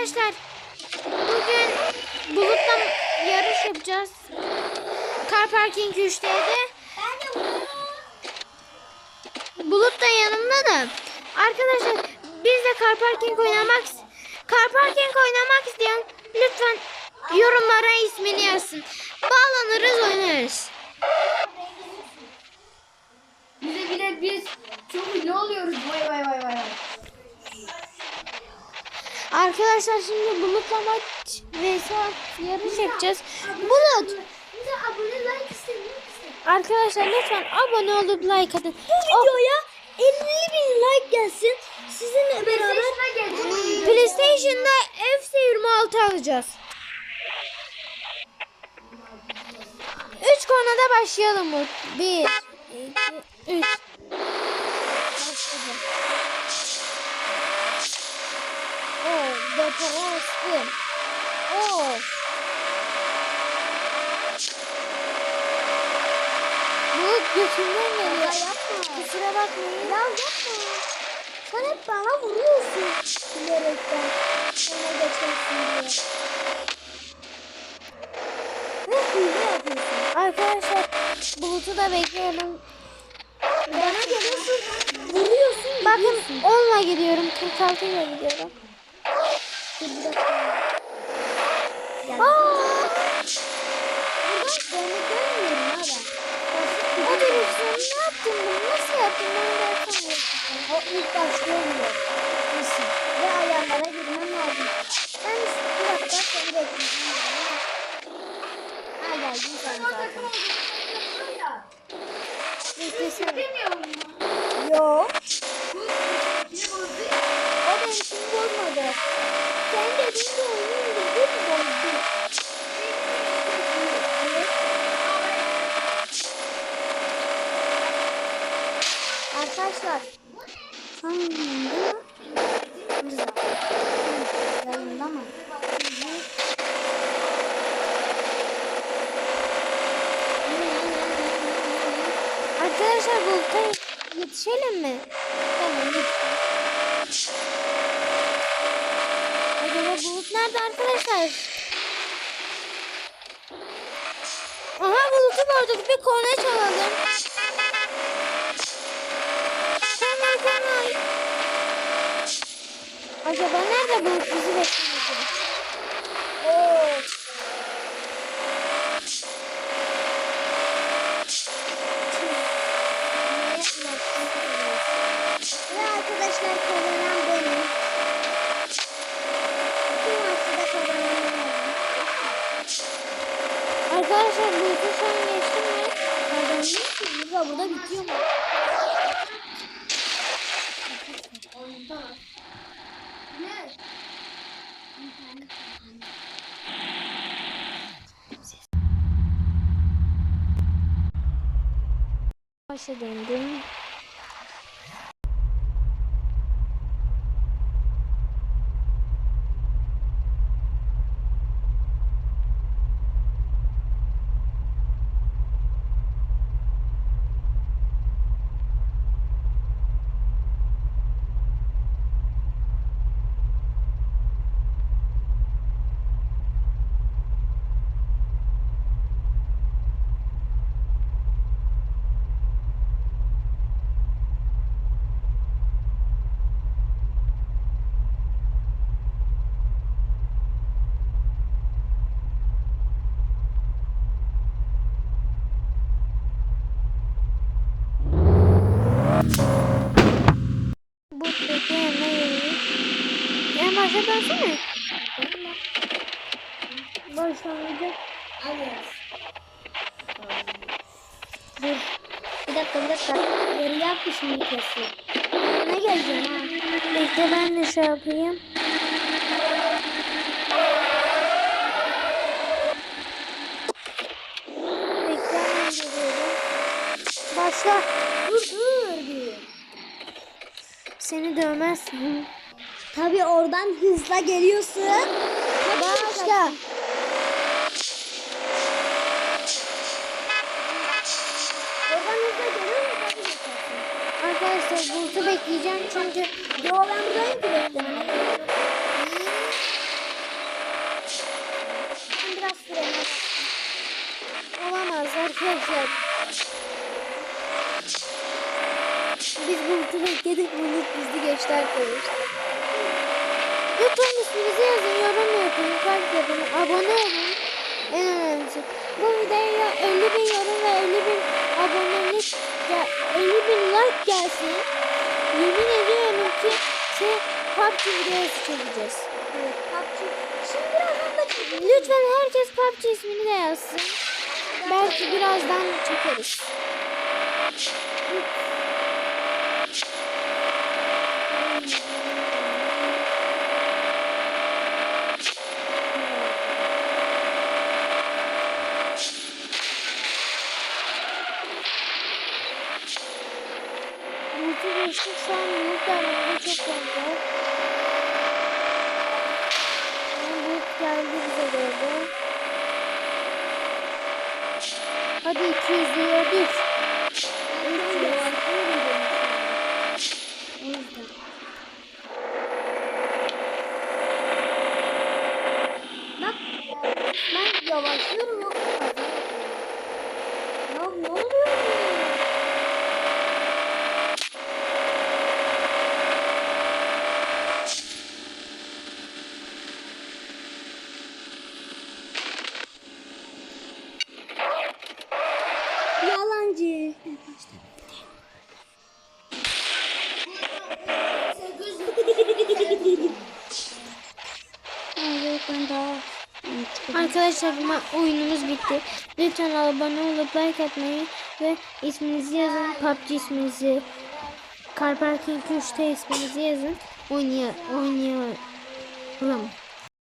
Arkadaşlar bugün bulutla yarış yapacağız. Car Parking 3D'de. Bulut da yanımda da. Arkadaşlar biz de Car Parking oynamak Car Parking oynamak isteyen lütfen yorumlara ismini yazsın. Bağlanırız oynarız. Bize bile biz çok ünlü oluyoruz. Vay vay vay vay. Arkadaşlar şimdi Bulut'la maç vs yarış yapacağız. Bulut. Arkadaşlar lütfen abone olup like atın. Bu videoya 50 bin like gelsin. Sizinle beraber PlayStation'da FC26 alacağız. 3 konuda başlayalım bu. 1 2 3 Oh, depo açtım. Oh. Bu götümden geliyor. Kusura bakmayın. Ya yapma. Sen hep bana vuruyorsun. Bilerekten. Ona geçersin diye. Arkadaşlar Bulut'u da bekliyorum. Bana geliyorsun. Vuruyorsun. Bakın 10'la gidiyorum. 46 ile gidiyorum. Dur bir dakika. Gel. Aa! Buradan ha ben. O direksiyon ne yaptın bunu? Nasıl yaptın? Ben de yapamıyorum. O ilk başlıyor. Nasıl? Ve ayarlara girmem lazım. Ben bir dakika seni bekleyeceğim. Ha geldin sen zaten. Beklesene. Yok. O benim için bozmadı. Arkadaşlar. Yayında? Burada. Yayında mı? Arkadaşlar Bulut'a yetişelim mi? Tamam lütfen. Acaba Nerede arkadaşlar? Aha Bulut'u gördük. Bir korna çalalım. Korna korna. Acaba nerede Bulut bizi bekliyor? Oo. Ve arkadaşlar kazanan benim. Bu maçta da kazanan benim. Arkadaşlar Bulut'u şu an geçtim mi? Kazandım ki burada burada bitiyor mu? Ne? Başa döndüm. Bu peki ne yiyor? En başa dönsene. Başlangıcı. Hadi. Dur. Bir dakika bir dakika. Yarı yapmış şimdi kesiyor. Ne geleceksin ha? Bekle ben de şey yapayım. Bekle ben. Başla. Dur dur. Seni dövmezsin. Tabi oradan hızla geliyorsun. Başka. Oradan hızla geliyor Arkadaşlar Bulut'u bekleyeceğim çünkü Yo ben buradayım ki beklemem. Ben biraz süremem. Olamaz arkadaşlar. Biz Bulut'u bekledik. Bulut bizi geçti arkadaşlar. Lütfen isminizi yazın, yorum yapın, kalp yapın, abone olun. En önemlisi. Bu videoya 50 bin yorum ve 50 bin abonelik, ya 50 bin like gelsin. Yemin ediyorum ki şey PUBG videosu çekeceğiz. Şimdi birazdan da çekeceğiz. Lütfen herkes PUBG ismini de yazsın. Belki birazdan çekeriz. kötü geçti. Şu an burada arabada çok oldu. Büyük geldi bize doğru. Hadi 200 diyor. 1. Yalancı. Evet ben oyunumuz bitti. Lütfen abone olup like atmayı ve isminizi yazın. PUBG isminizi. Car Parking 3'te isminizi yazın. Oynaya oynayalım.